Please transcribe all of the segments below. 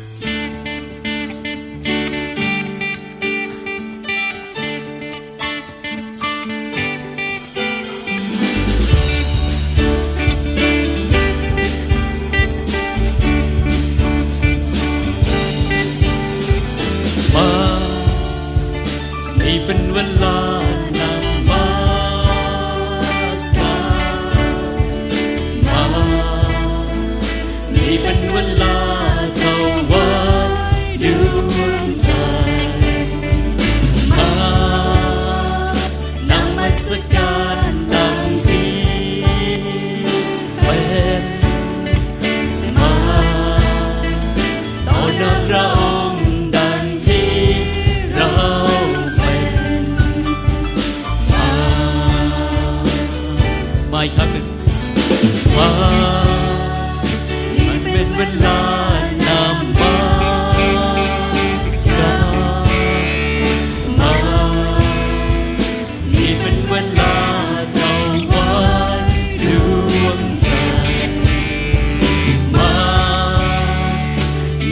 Yeah.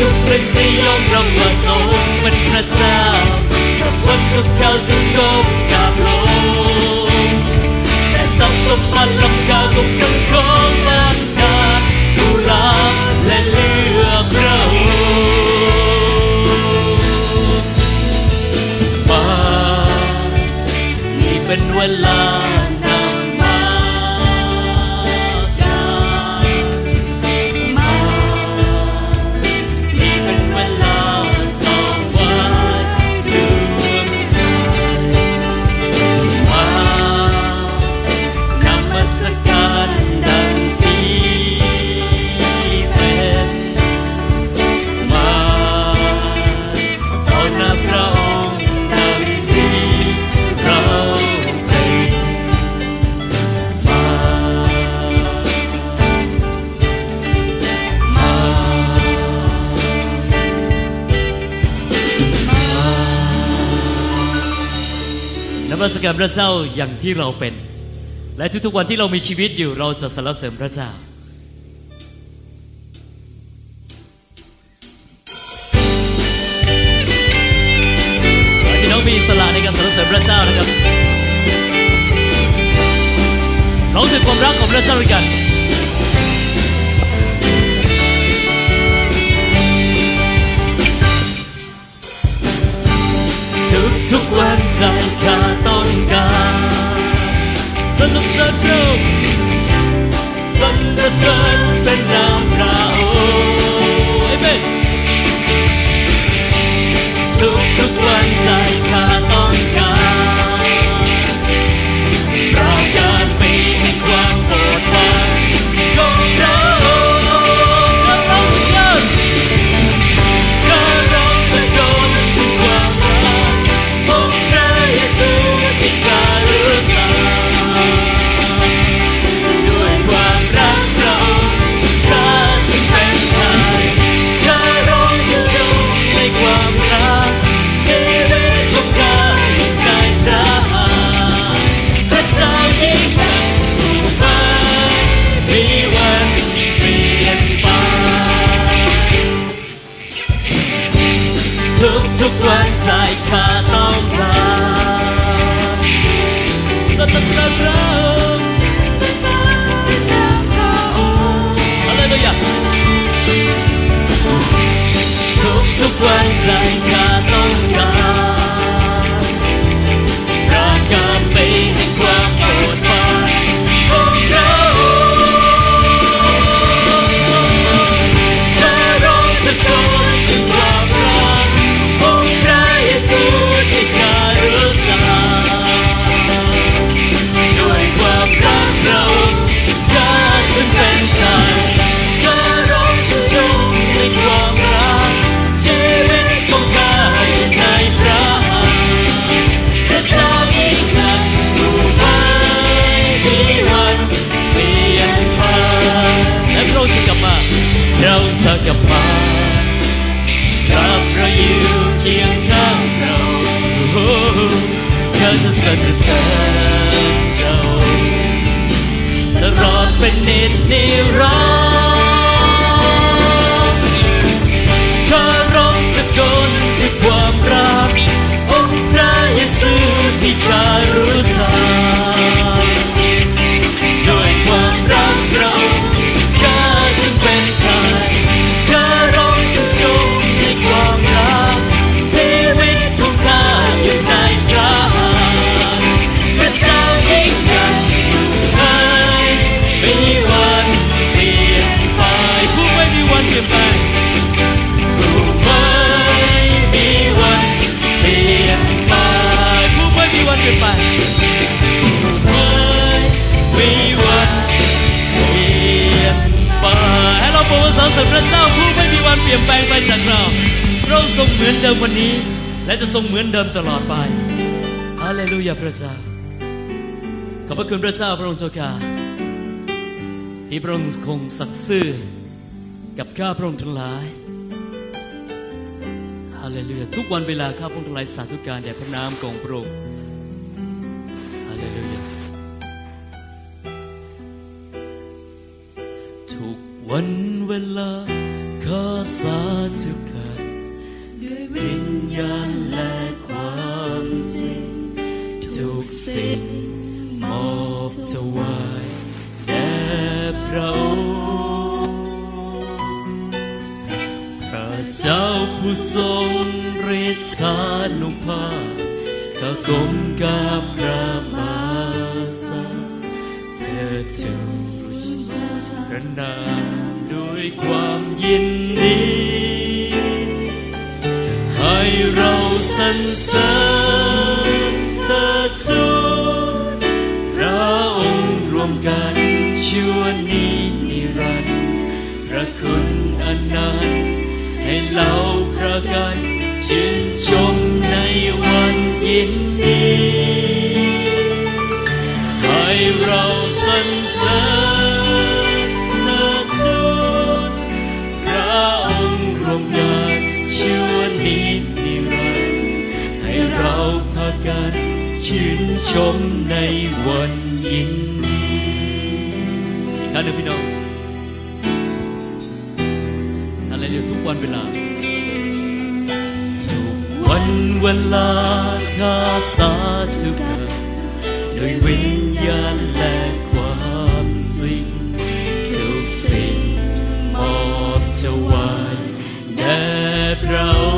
ทุกคนจะยอมรับว่าทรงเป็นพระเจ้าสักวันทุกเราจะก้มกราบลงแต่จำสมบัติลำกาของกังของลานกาดูรักและเลือกเราฟ้านี่เป็นเวลา แก่พระเจ้าอย่างที่เราเป็น และทุกๆวันที่เรามีชีวิตอยู่เราจะสรรเสริมพระเจ้าพี่น้องมีสละในการสรรเสริมพระเจ้านะครับเราถึงความรักของพระเจ้าด้วยกันทุกๆวันใจขาด Son of Saturn, Son of Saturn, and now. ทุกทุกวันใจข้าต้องการสัตว์สัตว์เราอะไรตัวอย่างทุกทุกวันใจข้า สรรเสริญพระเจ้าผู้ไม่มีวันเปลี่ยนแปลงไปจากเราเราทรงเหมือนเดิมวันนี้ และจะทรงเหมือนเดิมตลอดไปฮาเลลูยาพระเจ้าขอบพระคุณพระเจ้าพระองค์เจ้าข้าที่พระองค์คงสัตย์ซื่อกับข้าพระองค์ทั้งหลายฮาเลลูยาทุกวันเวลาข้าพระองค์ทั้งหลายสาธุการแด่พระนามของพระองค์ฮาเลลูยาทุกวัน เวลาข้าสาธุการด้วยวิญญาณและความจริงทุกสิ่งมอบถวายแด่พระองค์พระเจ้าผู้ทรงฤทธานุภาพข้ากรมกาบพระมาจาเธอจึงพระนามด้วย ความยินดี ให้เราสรรเสริญเธอทูลพระองค์รวมกันชั่วนิรันดร์พระคุณอันนั้นให้เราพระกันชื่นชมในวันยิน ชมในวันยินดีอีกครั้งหนึ่งพี่น้องอะไรเดียทุกวันเวลา ทุกวันเวลาข้าสาธุการด้วยวิญญาณและความจริงทุกสิ่งมอบถวายแด่พระ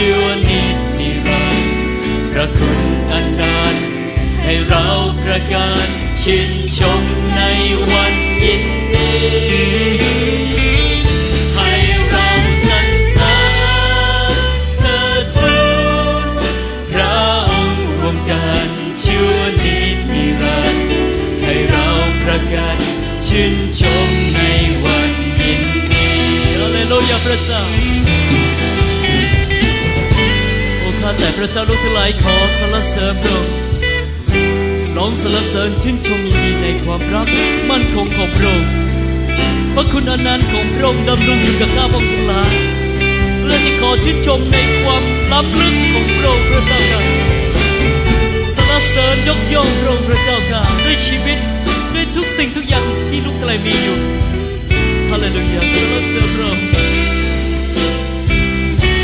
ชั่วนิจนิรันดร์พระคุณอันนั้นให้เราประกาศชื่นชมในวันยินดีให้เราสรรเสริญเธอทูลพระองค์รวมกันชั่วนิจนิรันดร์ให้เราประกาศชื่นชมในวันยินดีฮาเลลูยาพระเจ้า ข้าแต่พระเจ้าลูกทั้งหลายขอสรรเสริญพระองค์ร้องสรรเสริญชื่นชมยินดีในความรักมั่นคงของพระองค์พระคุณอนันต์ของพระองค์ดำรงอยู่กับข้าพระองค์ทั้งหลายและที่ขอชื่นชมในความล้ำลึกของพระองค์พระเจ้าค่ะสรรเสริญยกย่องพระองค์พระเจ้าค่ะด้วยชีวิตด้วยทุกสิ่งทุกอย่างที่ลูกทั้งหลายมีอยู่ฮาเลลูยาสรรเสริญพระองค์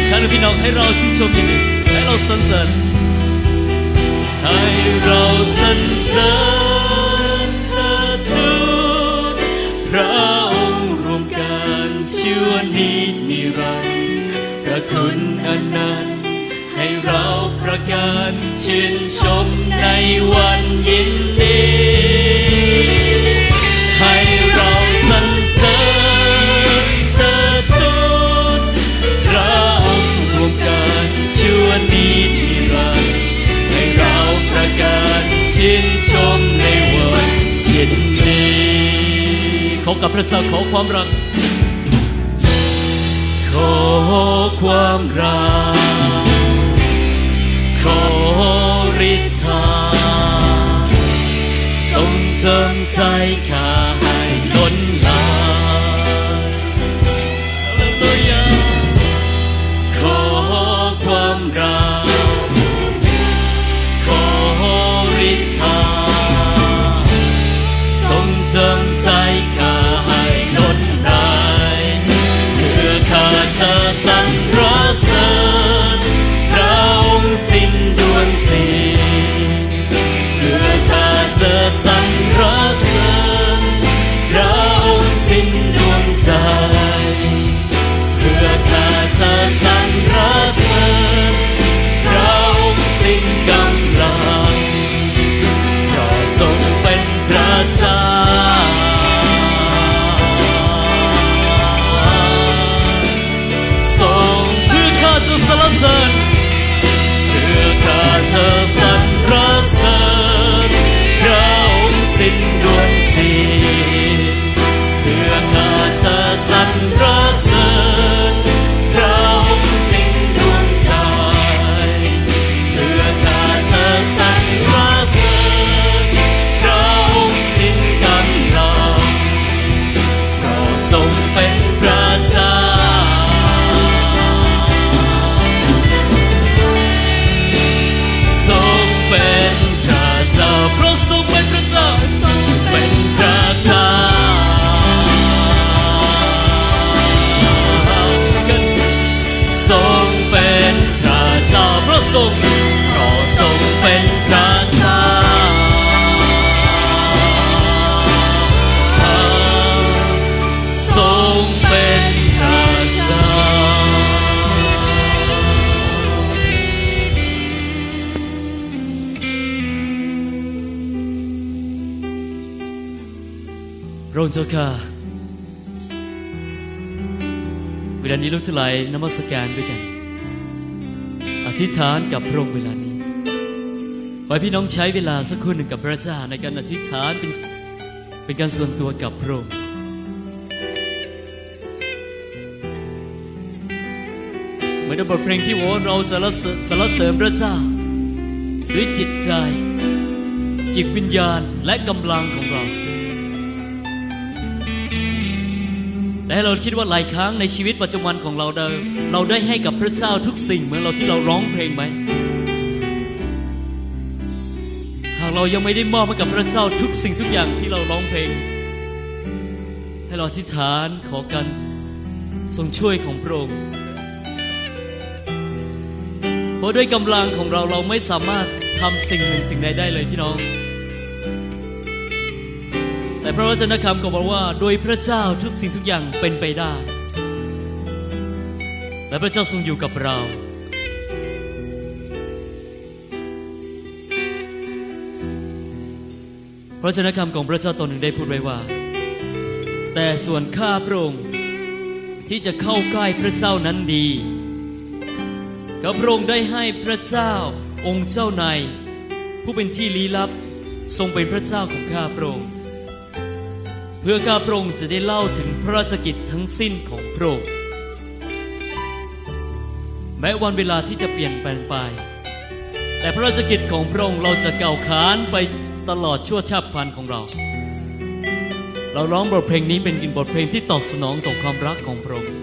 ข้าพี่น้องให้เราชื่นชมยินดี เราสรรเสริญให้เราสรรเสริญเธอทูลพระองค์รวมกันชั่วนิจนิรันดร์พระคุณอันนั้นให้เราประกาศชื่นชมในวันยินดี กับพระเจ้าขอความรัก ขอความรัก ขอฤทธาทรงเติมใจข้า พระองค์เจ้าค่ะเวลานี้ลูกจะไหลนมัสการด้วยกัน อธิษฐานกับพระองค์เวลานี้ขอให้พี่น้องใช้เวลาสักครู่หนึ่งกับพระเจ้าในการอธิษฐานเป็นเป็นการส่วนตัวกับพระองค์เหมือนในบทเพลงที่บอกว่าเราสรรเสริรเสริญพระเจ้าด้วยจิตใจ จิตวิญญาณและกำลังของ แต่เราคิดว่าหลายครั้งในชีวิตประจำวันของเราเราเราได้ให้กับพระเจ้าทุกสิ่งเหมือนเราที่เราร้องเพลงไหมหากเรายังไม่ได้มอบให้กับพระเจ้าทุกสิ่งทุกอย่างที่เราร้องเพลง ให้เราอธิษฐานขอกันทรงช่วยของพระองค์เพราะด้วยกำลังของเราเราไม่สามารถทำสิ่งหนึ่งสิ่งใดได้เลยพี่น้อง แต่พระวจนะคำก็บอกว่า โดยพระเจ้าทุกสิ่งทุกอย่างเป็นไปได้ และพระเจ้าทรงอยู่กับเรา พระวจนะคำของพระเจ้าตนหนึ่งได้พูดไว้ว่า แต่ส่วนข้าพระองค์ที่จะเข้าใกล้พระเจ้านั้นดีข้าพระองค์ได้ให้พระเจ้าองค์เจ้านายผู้เป็นที่ลี้ลับ ทรงเป็นพระเจ้าของข้าพระองค์ เพื่อข้าพระองค์จะได้เล่าถึงพระราชกิจทั้งสิ้นของพระองค์แม้วันเวลาที่จะเปลี่ยนแปลงไป แต่พระราชกิจของพระองค์เราจะเก่าขานไปตลอดชั่วชาติพันธุ์ของเรา เราร้องบทเพลงนี้เป็นกินบทเพลงที่ตอบสนองต่อความรักของพระองค์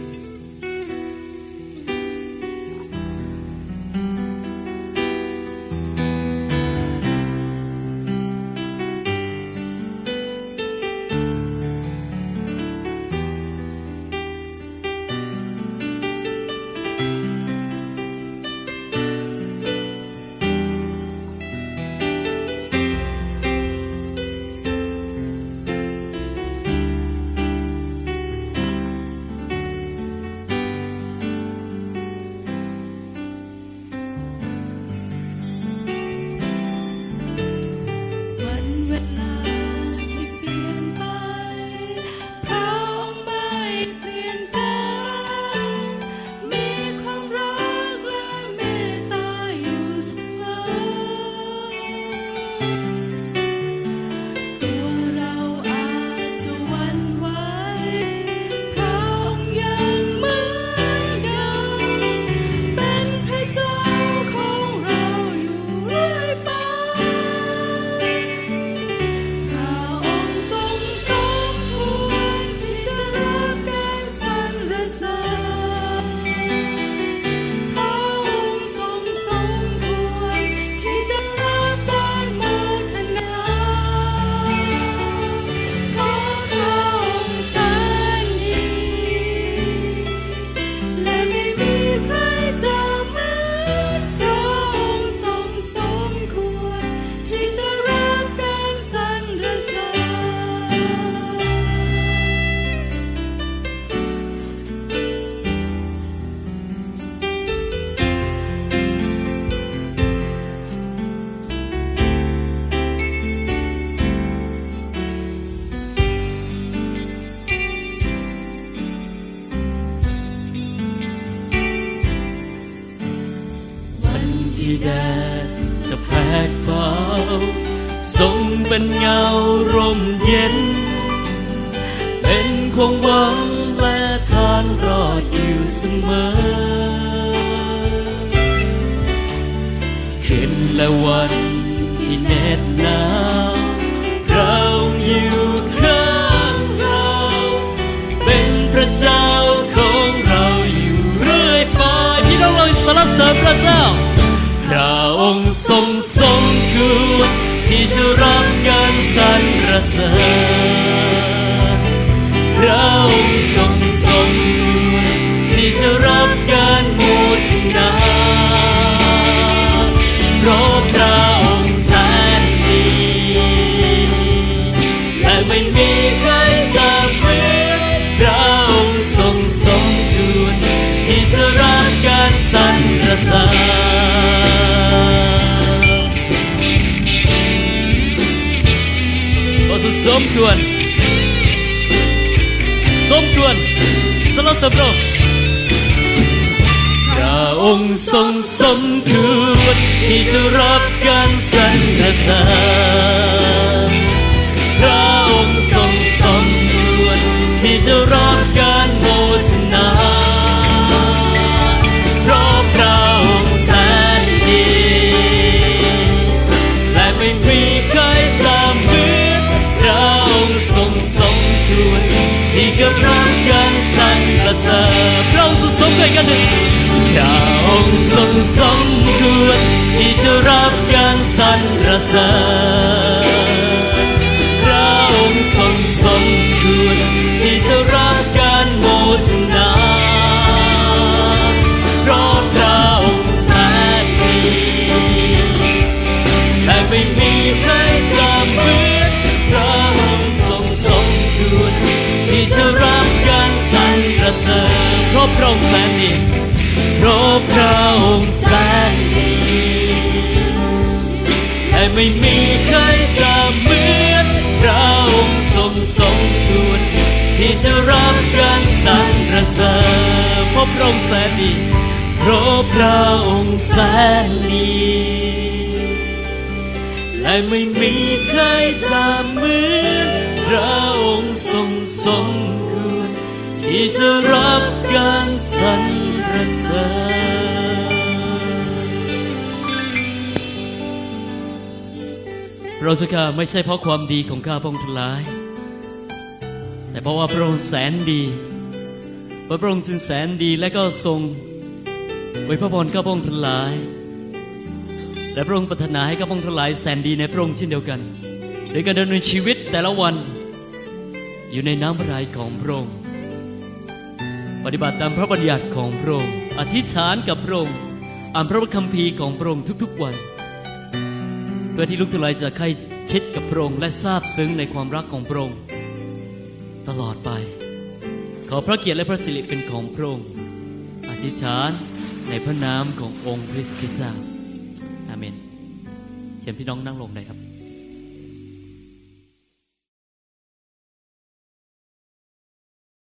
เย็น เป็นความหวังและทางรอดอยู่เสมอ คืนและวันที่เหน็ดหนาวเราอยู่ข้างเราเป็นพระเจ้าของเราอยู่เรื่อยไปพี่น้องเราสรรเสริญพระเจ้าพระองค์ทรงสมควร ที่จะรับการสรรเสริญพระองค์ทรงสมที่จะรับ ควรสมควรสรรเสริญพระองค์พระองค์ทรงสมควรที่จะรับการสรรเสริญพระองค์ทรงสมควรที่จะรับการ ระเสริญพระองค์ทรงสมด้วยกันหนึ่งพระองค์ทรงสมควรที่จะรับการสรรเสริญ ราะพระองค์แสนดีเพราะพระองค์แสนดีแต่ไม่มีใครจะเหมือนพระองค์ทรงสมควรที่จะรับการสรรเสริญเพราะพระองค์แสนดีเพราะพระองค์แสนดีและไม่มีใครจะเหมือนพระองค์ทรงสมควร ที่จะรับการสรรเสริญพระเจ้าข้าไม่ใช่เพราะความดีของข้าพงค์ทลาย แต่เพราะว่าพระองค์แสนดีเพราะพระองค์จึงแสนดีและก็ทรงไว้พระพรข้าพงค์ทลายและพระองค์ปรารถนาให้ข้าพงค์ทลายแสนดีในพระองค์เช่นเดียวกันโดยการดำเนินชีวิตแต่ละวัน อยู่ในน้ำพระทัยของพระองค์ ปฏิบัติตามพระบัญญัติของพระองค์อธิษฐานกับพระองค์อ่านพระคัมภีร์ของพระองค์ทุกๆวัน เพื่อที่ลูกทั้งหลายจะใกล้ชิดกับพระองค์และทราบซึ้งในความรักของพระองค์ตลอดไป ขอพระเกียรติและพระสิริเป็นของพระองค์อธิษฐานในพระนามขององค์พระคริสต์เจ้าอาเมนเชิญพี่น้องนั่งลงได้ครับ